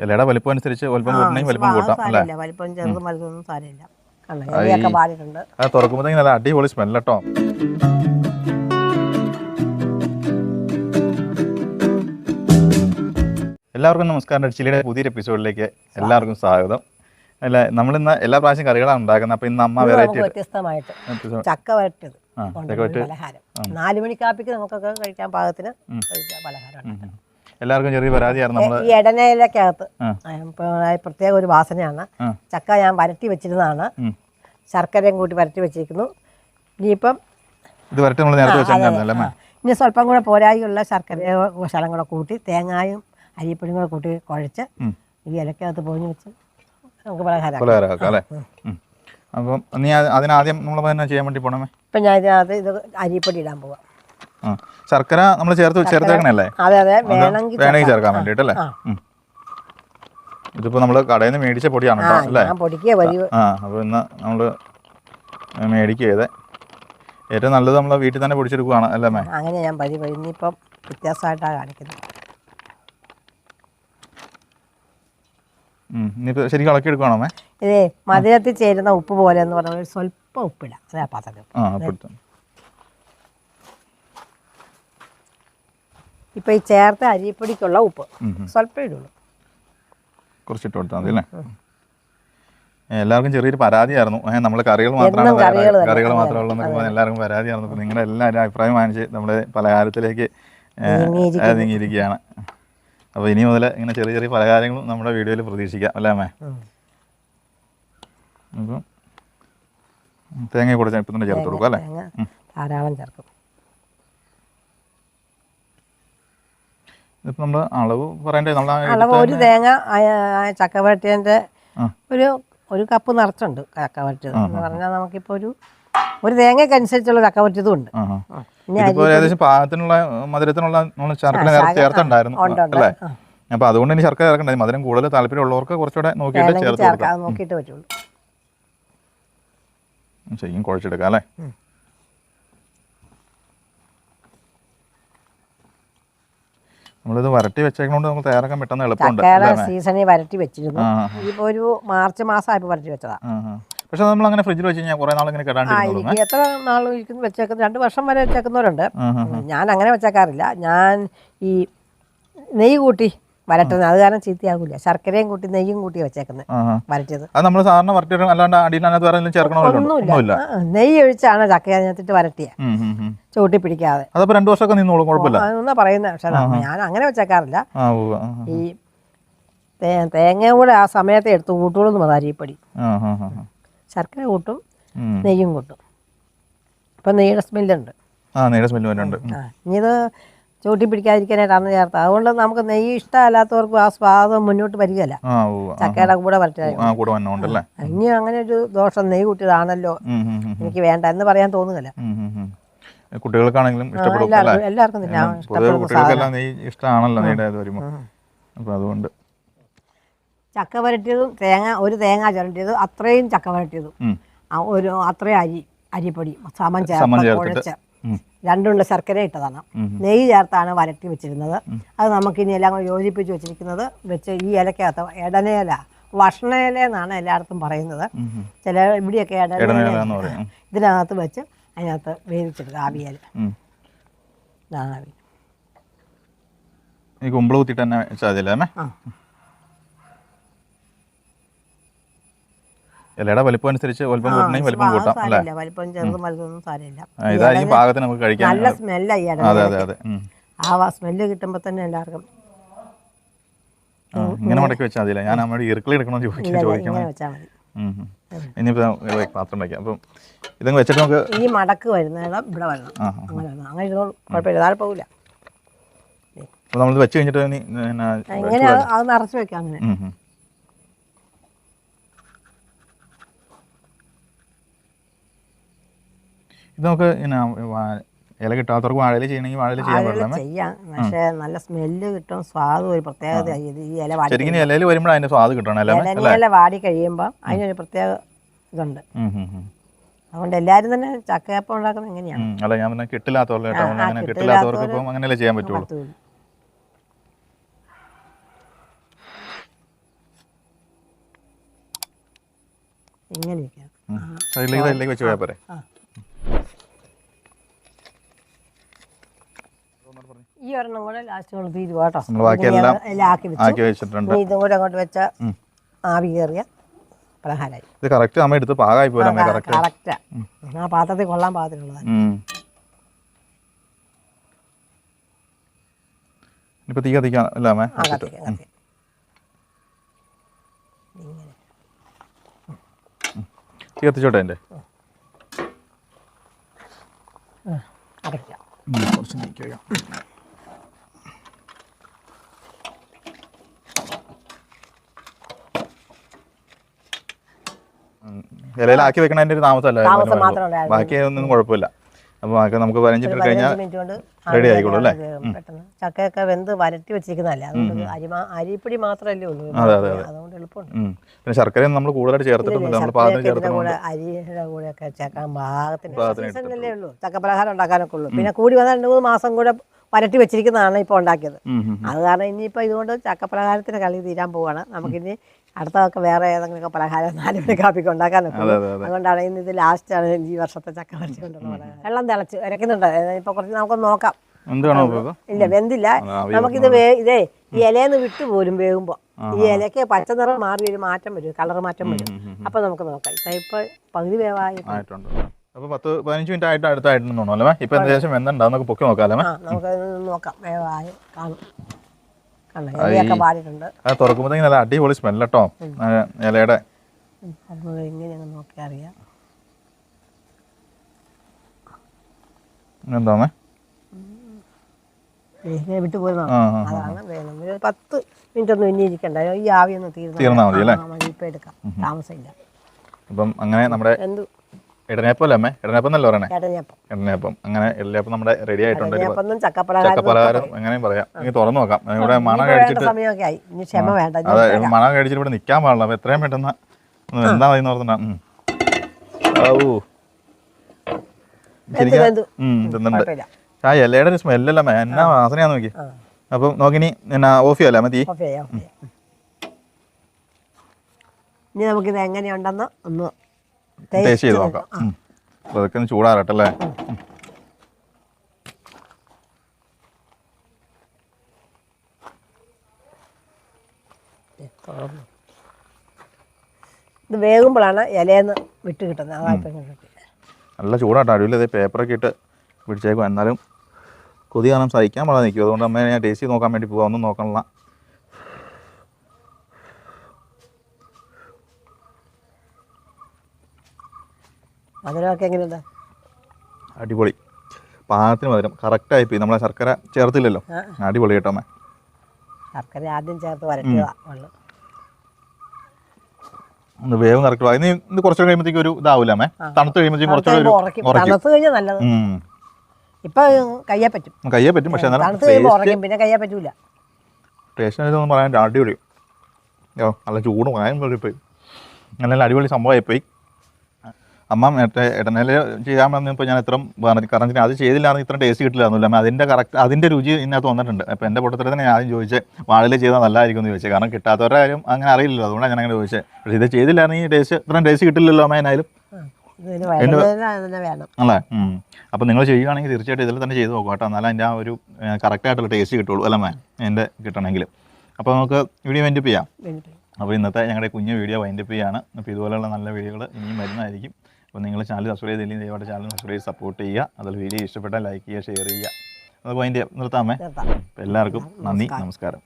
ഇലയുടെ വലിപ്പം അനുസരിച്ച് വലിപ്പം കൂട്ടണമെങ്കിൽ വലിപ്പം കൂട്ടാം അല്ലേ? സാരമില്ല. വലിപ്പം ചെറുതും വലുതൊന്നും സാരമില്ല. കണ്ടോ ഇലയൊക്കെ പാടിയിട്ടുണ്ട് അത് തുറക്കുമ്പോഴത്തേക്കും നല്ല അടിപൊളി സ്മെല്ല് കേട്ടോ എല്ലാവർക്കും നമസ്കാരം. ചിലിയുടെ പുതിയൊരു എപ്പിസോഡിലേക്ക് എല്ലാവർക്കും സ്വാഗതം. അല്ല നമ്മളിന്ന് എല്ലാ പ്രാവശ്യം കറികളാണ് ഉണ്ടാക്കുന്നത്. അപ്പൊ ഇന്ന് അമ്മ വെറൈറ്റി വ്യത്യസ്തമായിട്ട് ചക്ക ആ, മണി കാപ്പിക്ക് നമുക്കൊക്കെ കഴിക്കാൻ പാകത്തിന് പലഹാരം എല്ലാവർക്കും ചെറിയ പരാതിയായിരുന്നു നമ്മൾ ഈ ഇടനയിലക്കകത്ത് പ്രത്യേക ഒരു വാസനയാണ്. ചക്ക ഞാൻ വരട്ടി വെച്ചിരുന്നതാണ്. ശർക്കരയും കൂട്ടി വരട്ടി വെച്ചിരിക്കുന്നു. ഇനിയിപ്പം ഇത് വരട്ടി നമ്മൾ നേരത്തെ വെച്ചിട്ടുണ്ടായിരുന്നല്ലേ ഇനി സ്വല്പം കൂടെ പോരായുള്ള ശർക്കര ശലം കൂടെ കൂട്ടി തേങ്ങായും അരിപ്പൊടിയും കൂടെ കൂട്ടി കുഴച്ച് ഈ ഇലക്കകത്ത് പൊഴിഞ്ഞ് വെച്ച് നമുക്ക് പലഹാരം പലഹാരമാക്കാം അല്ലേ. അപ്പം നീ അതിനാദ്യം നമ്മൾ ചെയ്യാൻ വേണ്ടി പോണമേ? ഇപ്പം ഞാൻ ഇതിനകത്ത് ഇത് അരിപ്പൊടി ഇടാൻ പോവാം. ശർക്കര നമ്മൾ ചേർത്ത് ചേർത്തേക്കണല്ലേ? അതെ അതെ. വേണമെങ്കിൽ വേണമെങ്കിൽ ചേർക്കാൻ വേണ്ടിട്ട് അല്ലേ? ഇതിപ്പോ നമ്മൾ കടയിൽ നിന്ന് മേടിച്ച പൊടിയാണ് കേട്ടോ അല്ലേ? ആ അപ്പോൾ ഇന്ന് നമ്മൾ മേടിക്കുക ഏറ്റവും നല്ലത് നമ്മൾ വീട്ടിൽ തന്നെ പൊടിച്ചെടുക്കുകയാണ് അല്ലേ മേ അങ്ങനെ ഞാൻ പരി വരി ഇനിയിപ്പം വ്യത്യാസമായിട്ടാണ് കാണിക്കുന്നത്. ശരിക്കും ഇളക്കി എടുക്കുകയാണോ മേ ഇതേ മധുരത്തിൽ ചേരുന്ന ഉപ്പ് പോലെ എന്ന് പറഞ്ഞാൽ സ്വല്പം ഉപ്പിടാം. അതാ പാത്രം ആ അപ്പോൾ എടുത്തു. ഇപ്പം ഈ ചേർത്ത അരിപ്പൊടിക്കുള്ള ഉപ്പ്. സ്വല്പം ഇടുള്ളൂ. കുറച്ചിട്ട് കൊടുത്താൽ മതി അല്ലേ? എല്ലാവർക്കും ചെറിയൊരു പരാതിയായിരുന്നു. നമ്മൾ കറികൾ മാത്രമാണ് കറികൾ മാത്രമേ ഉള്ളൂ എന്നൊക്കെ പറഞ്ഞ് എല്ലാവർക്കും പരാതിയായിരുന്നു. അപ്പോൾ നിങ്ങളുടെ എല്ലാവരും അഭിപ്രായം വാങ്ങിച്ച് നമ്മുടെ പലഹാരത്തിലേക്ക്. നീങ്ങിയിരിക്കുകയാണ്. അപ്പോൾ ഇനി മുതൽ ഇങ്ങനെ ചെറിയ ചെറിയ പലഹാരങ്ങളും നമ്മുടെ വീഡിയോയിൽ പ്രതീക്ഷിക്കാം അല്ലേ അമ്മേ. അപ്പം തേങ്ങ കൂടെ ഇപ്പം തന്നെ ചേർത്ത് കൊടുക്കും അല്ലേ? ധാരാളം ചേർക്കും. നമ്മൾ അളവ് പറയണ്ടേ? നമ്മൾ അളവ് ഒരു തേങ്ങ ചക്ക വരട്ടിയതിന്റെ ഒരു ഒരു കപ്പ് നിറച്ചുണ്ട് ചക്കവരട്ടിയത് എന്ന് പറഞ്ഞാൽ നമുക്കിപ്പോൾ ഒരു ഒരു തേങ്ങയ്ക്ക് അനുസരിച്ചുള്ള ചക്ക വരട്ടിയതും ഉണ്ട്. ഇതിപ്പോൾ ഏകദേശം പാകത്തിനുള്ള മധുരത്തിനുള്ള നമ്മൾ ശർക്കര ചേർത്തുണ്ടായിരുന്നു. അല്ലേ? അപ്പോൾ അതുകൊണ്ട് ഇനി ശർക്കര ചേർക്കണ്ടായി മധുരം കൂടുതൽ താല്പര്യമുള്ളവർക്ക് കുറച്ചുകൂടെ നോക്കിയിട്ട് ചേർത്ത് നോക്കിയിട്ട് പറ്റുള്ളൂ. ശരിക്കും കുഴച്ചെടുക്കാം അല്ലേ? നമ്മളിത് വരട്ടി വെച്ചേക്കണോണ്ട് നമുക്ക് തയ്യാറാക്കാൻ പെട്ടെന്ന് എളുപ്പമുണ്ട് സീസണിൽ വരട്ടി വെച്ചിരുന്നു. ഇപ്പോൾ ഒരു മാർച്ച് മാസമായപ്പോൾ വരട്ടി വെച്ചതാ. പക്ഷെ നമ്മൾ അങ്ങനെ ഫ്രിഡ്ജിൽ വെച്ച് കഴിഞ്ഞാൽ കുറേ നാൾ ഇങ്ങനെ ഇരിക്കും എത്ര നാൾ ഇരിക്കുന്നു വെച്ചേക്കുന്ന രണ്ട് വർഷം വരെ വെച്ചേക്കുന്നവരുണ്ട്. ഞാൻ അങ്ങനെ വെച്ചേക്കാറില്ല. ഞാൻ ഈ നെയ്യ് കൂട്ടി വരട്ടുന്നത്. അത് കാരണം ചീത്തയാകില്ല ശർക്കരയും കൂട്ടി നെയ്യും കൂട്ടി വെച്ചേക്കുന്നത്. വരട്ടിയത്. അത് നമ്മൾ സാധാരണ വരട്ടിയിട്ട് അല്ലാണ്ട് അടിയിലതിനകത്ത് വേറെ ചേർക്കണമല്ലോ നെയ്യ് ഒഴിച്ചാണ് ചക്ക അതിനകത്തിട്ട് വരട്ടിയ. ചൂട്ടി പിടിക്കാതെ. അതപ്പോ രണ്ട് വർഷമൊക്കെ നിന്നോളും കുഴപ്പമില്ല. അതൊന്നാ പറയുന്നത് പക്ഷെ ഞാൻ അങ്ങനെ വെച്ചേക്കാറില്ല. ഈ തേങ്ങ കൂടെ ആ സമയത്ത് എടുത്ത് കൂട്ടുള്ളൂ മതി അരിപ്പൊടി. ശർക്കര കൂട്ടും നെയ്യും കൂട്ടും. ഇപ്പൊ നെയ്യുടെ സ്മെല്ലുണ്ട്. ആ നേരെ സ്മെല്ല് വരുന്നുണ്ട് ഇനി ഇത് ചൂട്ടി പിടിക്കാതിരിക്കാനായിട്ടാണ് ചേർത്തത് അതുകൊണ്ട് നമുക്ക് നെയ്യ് ഇഷ്ടമല്ലാത്തവർക്ക് ആ സ്വാദം മുന്നോട്ട് വരികയല്ല. ചക്കയുടെ കൂടെ കൂടെ ഇനി അങ്ങനെ ഒരു ദോഷം നെയ്യ് കൂട്ടിയതാണല്ലോ. എനിക്ക് വേണ്ട എന്ന് പറയാൻ ഉം. കുട്ടികൾക്കാണെങ്കിലും എല്ലാവർക്കും കുട്ടികൾക്കെല്ലാം ഇഷ്ടമാണല്ലോ നെയ്യുടെ വരുമ്പോൾ അപ്പോൾ അതുകൊണ്ട്. ചക്ക വരട്ടിയതും തേങ്ങ ഒരു തേങ്ങ ചിരട്ടിയതും അത്രയും ചക്ക വരട്ടിയതും. ഒരു അത്രയും അരി അരിപ്പൊടി സമം ചേർത്ത് കുഴച്ച്. രണ്ടുള്ള ശർക്കര ഇട്ടതാണ്. നെയ്യ് ചേർത്താണ് വരട്ടി വെച്ചിരുന്നത്. അത് നമുക്ക് ഇനി എല്ലാം കൂടെ യോജിപ്പിച്ച് വെച്ചിരിക്കുന്നത് വെച്ച് ഈ ഇലക്കകത്ത് ഇടനേല വഷണയില എന്നാണ് എല്ലായിടത്തും പറയുന്നത്. ചില ഇവിടെയൊക്കെ ഇടനേല. ഇതിനകത്ത് വെച്ച് അതിനകത്ത് വേവിച്ചെടുക്കുക ആവിയൽ. ഇതാണ് ആവി. ഈ കുമ്പിൾ കുത്തിയിട്ട് തന്നെ വെച്ചാൽ മതിയല്ലേ അമ്മേ ആ ഇലയുടെ വലിപ്പം അനുസരിച്ച് വലിപ്പം കൂട്ടണമെങ്കിൽ വലിപ്പം കൂട്ടാം അല്ലേ? സാരമില്ല. വലിപ്പം ചെറുതും വലുതൊന്നും സാരമില്ല. ആ, ഇതാ ഈ പാകത്തിന് നമുക്ക് കഴിക്കാൻ നല്ല സ്മെല്ല ഈ അതെ അതെ അതെ ഉം. ആ സ്മെല്ല് കിട്ടുമ്പോൾ തന്നെ എല്ലാവർക്കും. ആ, ഇങ്ങനെ മടക്കി വെച്ചാൽ മതിയില്ല? ഞാൻ അമ്മയുടെ ഇറുക്കളി എടുക്കണമെന്ന് ചോദിക്കാൻ ചോദിക്കണം. ഇങ്ങനെ വെച്ചാൽ മതി. ഉം, ഉം. ഇനിയിപ്പോൾ പാത്രം വയ്ക്കാം അപ്പം ഇതങ്ങ് വെച്ചിട്ട് നമുക്ക് ഈ മടക്ക് വരുന്നിടം ഇവിടെ വരണം. ആ അങ്ങനെ വരണം. അങ്ങനെ ഇരുന്നോളൂ. കുഴപ്പമില്ല താഴെ പോകില്ല അപ്പോൾ നമ്മളിത് വെച്ച് കഴിഞ്ഞിട്ട് ഇനി പിന്നെ ഇങ്ങനെ അത് അത് നിറച്ച് വെക്കാം അങ്ങനെ. ഉം, ഉം. ഇത് നമുക്ക് ഇല കിട്ടാത്തവർക്ക് വാഴയിൽ ചെയ്യണമെങ്കിൽ വാഴയിൽ ചെയ്യാൻ പറ്റില്ല പക്ഷേ നല്ല സ്മെല്ല് കിട്ടും സ്വാദ് ഒരു പ്രത്യേകത ഈ ഇല ശരിക്കും ഇലയിൽ വരുമ്പോൾ അതിന്റെ സ്വാദ് കിട്ടണം ഇല വാടി കഴിയുമ്പോൾ അതിനൊരു പ്രത്യേക ഇതുണ്ട്. അതുകൊണ്ട് എല്ലാരും തന്നെ ചക്കയപ്പം ഉണ്ടാക്കുന്നത് എങ്ങനെയാണ്? അല്ല ഞാൻ പിന്നെ കിട്ടില്ലാത്തവർക്ക് കേട്ടോ. അങ്ങനെ കിട്ടില്ലാത്തവർക്ക് ഇപ്പം അങ്ങനെയല്ലേ ചെയ്യാൻ പറ്റുള്ളൂ. ഇങ്ങനെയൊക്കെ വെച്ച് പോയാൽ പോരെ. ഒരെണ്ണം കൂടെ ലാസ്റ്റ് കൊണ്ട് നമ്മൾ ബാക്കിയെല്ലാം ആക്കി വെച്ചിട്ടുണ്ട്. ഇനി ഇതും കൂടെ അങ്ങോട്ട് വെച്ച. ആവി കയറിയ പലഹാരമായി ഇത് കറക്റ്റ് നമ്മൾ എടുത്ത് പാകമായി പോരാ അമ്മേ കറക്റ്റ് കറക്റ്റാ ആ പാത്രത്തിൽ കൊള്ളാൻ പാകത്തിനുള്ളതാണ് ഇനിയിപ്പോൾ തീ കത്തിക്കാം അല്ലേ അമ്മേ? ആ കത്തിക്കാം കത്തിക്കാം ഇങ്ങനെ. തീ കത്തിച്ചോട്ടെ എന്റെ അടയ്ക്കാം. കുറച്ച് നീക്കി ഇലയിലാക്കി വെക്കണതിന്റെ ഒരു താമസമല്ല. ബാക്കി ഒന്നും കുഴപ്പമില്ല. അപ്പൊ ബാക്കി നമുക്ക് പതിനഞ്ച് മിനിറ്റ് കഴിഞ്ഞാൽ റെഡി ആയിക്കോളൂ അല്ലേ? ചക്കയൊക്കെ വെന്ത് വരട്ടി വെച്ചിരിക്കുന്നതല്ലേ? അതുകൊണ്ട് അരിമാ അരിപ്പൊടി മാത്രമല്ലേ ഉള്ളൂ. അതെ, അതെ, അതെ. അതുകൊണ്ട് എളുപ്പമുണ്ട്. പിന്നെ ശർക്കരയും നമ്മൾ കൂടുതലായിട്ട് ചേർത്തിട്ടൊന്നുമില്ല. നമ്മൾ ഇതിന്റെ ചേർത്തിട്ടുണ്ട് അരിയുടെ കൂടെ ഒക്കെ ചേർക്കാൻ പാകത്തിന് ഉള്ളൂ. ചക്കപ്പലഹാരം ഉണ്ടാക്കാനൊക്കെ ഉള്ളൂ. പിന്നെ കൂടി വന്നാൽ രണ്ട് മൂന്ന് മാസം കൂടെ വരട്ടി വെച്ചിരിക്കുന്നതാണ് ഇപ്പോൾ ഉണ്ടാക്കിയത്. അത് കാരണം ഇനിയിപ്പോൾ ഇതുകൊണ്ട് ചക്കപ്രഹാരത്തിന് കളി തീരാൻ പോവാണ്. നമുക്കിനി അടുത്തതൊക്കെ വേറെ ഏതെങ്കിലുമൊക്കെ പലഹാരം നാല് മണി കാപ്പിക്ക് ഉണ്ടാക്കാനൊക്കെ അതെ അതെ അതെ. അതുകൊണ്ടാണ് ഇന്ന് ഇത് ലാസ്റ്റാണ് ഈ വർഷത്തെ ചക്ക വരട്ടി കൊണ്ടുള്ള വെള്ളം തിളച്ച് ഇരക്കുന്നുണ്ട് ഇപ്പോൾ കുറച്ച് നമുക്ക് നോക്കാം. ഇല്ല വെന്തില്ല. നമുക്കിത് വേ ഇതേ ഈ ഇലയെന്ന് വിട്ടു പോലും വേകുമ്പോൾ ഈ ഇലയ്ക്ക് പച്ച നിറം മാറി ഒരു മാറ്റം വരും കളർ മാറ്റം വരും. അപ്പൊ നമുക്ക് നോക്കാം. ഇപ്പൊ പകുതി വേവായി അപ്പൊ പത്ത് പതിനഞ്ച് മിനിറ്റ് ആയിട്ട് അടുത്തായിട്ടുണ്ടെന്ന് തോന്നുന്നു അല്ലേ ഇപ്പൊ ഏകദേശം എന്തുണ്ടാവും നമുക്ക് പൊക്കി നോക്കാം അല്ലേ നമുക്ക് നോക്കാം. വേവായി കാണും കണ്ടോ ഇലയൊക്കെ പാടിയിട്ടുണ്ട് അത് തുറക്കുമ്പോഴത്തേക്കും നല്ല അടിപൊളി സ്മെൽ കേട്ടോ ഇലയുടെ. നോക്കി അറിയാം. എന്താണേ വിട്ടു പോയി ആ ആ അതാണ് വേണം ഒരു പത്ത് മിനിറ്റ് ഒന്നും ഇനി ഇരിക്കണ്ട. ഈ ആവിയൊന്ന് തീർന്നു മതി ഇപ്പം എടുക്കാം. താമസമില്ല അപ്പം അങ്ങനെ നമ്മുടെ എന്ത്? ഇടനേപ്പം അല്ലേ അമ്മേ? ഇടനേപ്പം എന്നല്ലേ പറയണേ ഇടനേപ്പം അങ്ങനെ ഇടനേപ്പം നമ്മുടെ റെഡി ആയിട്ടുണ്ട്. ഒരു ചേട്ടനിയപ്പം ചക്കപ്പലഹാരം ചക്കപ്പലഹാരം പറയാം. ഇനി തുറന്നു നോക്കാം. ഇവിടെ മണം കഴിച്ചിട്ട് സമയമൊക്കെ ആയി. ഇനി ക്ഷമ വേണ്ട ഇനി അതെ മണം കഴിച്ചിട്ട് ഇവിടെ നിൽക്കാൻ പാടില്ല. അപ്പൊ എത്രയും പെട്ടെന്ന് ഒന്ന് എന്താ മതി ഓർത്തുണ്ടാ വെന്ത് വെന്ത് കുഴപ്പമില്ല. ആ ഇലയുടെ ഒരു സ്മെല്ലല്ല മേ എന്നാ വാസനയാ നോക്കി. ആ. അപ്പം നോക്കിനി എന്നാ ഓഫ് ചെയ്യാല്ലേ മതി? ഓഫ് ചെയ്യാം ഓഫ് ചെയ്യാം ഇനി നമുക്കിത് എങ്ങനെയുണ്ടെന്ന് ഒന്ന് ടേസ്റ്റ് ചെയ്ത് നോക്കാം. അതൊക്കെ ഒന്ന് ചൂടാറട്ടെ അല്ലേ. ഇത് വേകുമ്പോഴാണ് ഇലയെന്ന് വിട്ട് കിട്ടുന്നത്. കിട്ടി. നല്ല ചൂടാട്ടോ. അടിയിൽ അതേ പേപ്പറൊക്കെ ഇട്ട് പിടിച്ചേക്കും എന്നാലും കൊതി കാരണം സഹിക്കാൻ പാടാതെ നിൽക്കും അതുകൊണ്ട് അമ്മ ഞാൻ ടേസ്റ്റ് നോക്കാൻ വേണ്ടി പോകാം ഒന്നും നോക്കണില്ല മധുരമൊക്കെ എങ്ങനെയുണ്ട്? അടിപൊളി. പാകത്തിന് മധുരം. കറക്റ്റായി പോയി. നമ്മളെ ശർക്കര ചേർത്തില്ലല്ലോ. അടിപൊളി കേട്ടോ അമ്മ. ശർക്കര ആദ്യം ചേർത്ത് വരട്ടുക വെള്ളം ഒന്ന് വേവും കറക്റ്റ് ഇനി ഇന്ന് കുറച്ചുകൂടെ കഴിയുമ്പോഴത്തേക്കും ഒരു ഇതാവില്ല അമ്മേ. തണുത്ത് കഴിയുമ്പോഴത്തേക്കും കുറച്ചുകൂടെ കഴിഞ്ഞാൽ നല്ലത്. ഇപ്പൊ കയ്യെ പറ്റും. കയ്യെ പറ്റും. പക്ഷേ പിന്നെ കയ്യെ പറ്റൂല. ടേസ്റ്റ് ഒന്നും പറയാൻ അടിപൊളി. ഓ നല്ല ചൂടും ഭയം പോയി. നല്ല അടിപൊളി സംഭവമായിപ്പോയി അമ്മ മറ്റേ ഇടനില ചെയ്യാൻ വന്നപ്പോൾ ഞാൻ ഇത്രയും പറഞ്ഞു കാരണം അത് ചെയ്തില്ലായിരുന്നു ഇത്ര ടേസ്റ്റ് കിട്ടില്ലായിരുന്നില്ല അമ്മ അതിന്റെ കറക്റ്റ് അതിന്റെ രുചി ഇതിനകത്ത് വന്നിട്ടുണ്ട്. അപ്പോൾ എന്റെ പൊട്ടത്തിൽ തന്നെ ഞാൻ ചോദിച്ചത് വാഴയിൽ ചെയ്താൽ നല്ലതായിരിക്കും എന്ന് ചോദിച്ചത് കാരണം കിട്ടാത്തവരുടെ കാര്യം അങ്ങനെ അറിയില്ലല്ലോ. അതുകൊണ്ടാണ് ഞാൻ അങ്ങനെ ചോദിച്ചത് പക്ഷേ ഇത് ചെയ്തില്ലായിരുന്നെങ്കിൽ ഈ ടേസ്റ്റ് ഇത്രയും ടേസ്റ്റ് കിട്ടില്ലല്ലോ അമ്മ എന്നാലും അല്ലേ? അപ്പം നിങ്ങൾ ചെയ്യുകയാണെങ്കിൽ തീർച്ചയായിട്ടും ഇതിൽ തന്നെ ചെയ്ത് നോക്കുക കേട്ടോ. എന്നാലും അതിന്റെ ആ ഒരു കറക്റ്റായിട്ടുള്ള ടേസ്റ്റ് കിട്ടുള്ളൂ. അല്ലേ മാം എന്റെ കിട്ടണമെങ്കിൽ. അപ്പോൾ നമുക്ക് വീഡിയോ വെന്റിപ്പ് ചെയ്യാം. അപ്പോൾ ഇന്നത്തെ ഞങ്ങളുടെ കുഞ്ഞു വീഡിയോ വൈൻഡപ്പ് ചെയ്യാണ്. അപ്പോൾ ഇതുപോലെയുള്ള നല്ല വീഡിയോകൾ ഇനിയും വരുന്നതായിരിക്കും. അപ്പോൾ നിങ്ങൾ ചാനൽ സബ്സ്ക്രൈബ് ചെയ്തില്ലെങ്കിൽ ദയവായിട്ട് ചാനൽ സബ്സ്ക്രൈബ് ചെയ്ത് സപ്പോർട്ട് ചെയ്യുക. അതിൽ വീഡിയോ ഇഷ്ടപ്പെട്ടാൽ ലൈക്ക് ചെയ്യുക ഷെയർ ചെയ്യുക. അത് വൈൻഡ് നിർത്താമേ നിർത്താം എല്ലാവർക്കും നന്ദി നമസ്കാരം.